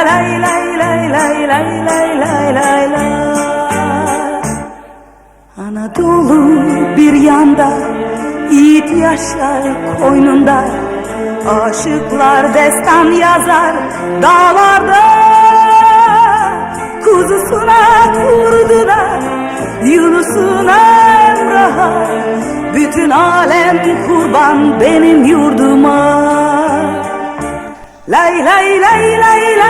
La la lay lay lay lay lay lay lay lay la Anadolu bir yanda Yiğit yaşar koynunda Aşıklar destan yazar dağlarda Kuzusuna kurduna Yunus'una Emrah'a Bütün alem kurban benim yurduma Lay lay lay lay lay lay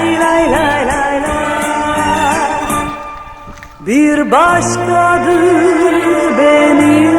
lay lay lay lay lay. Bir başkadır benim.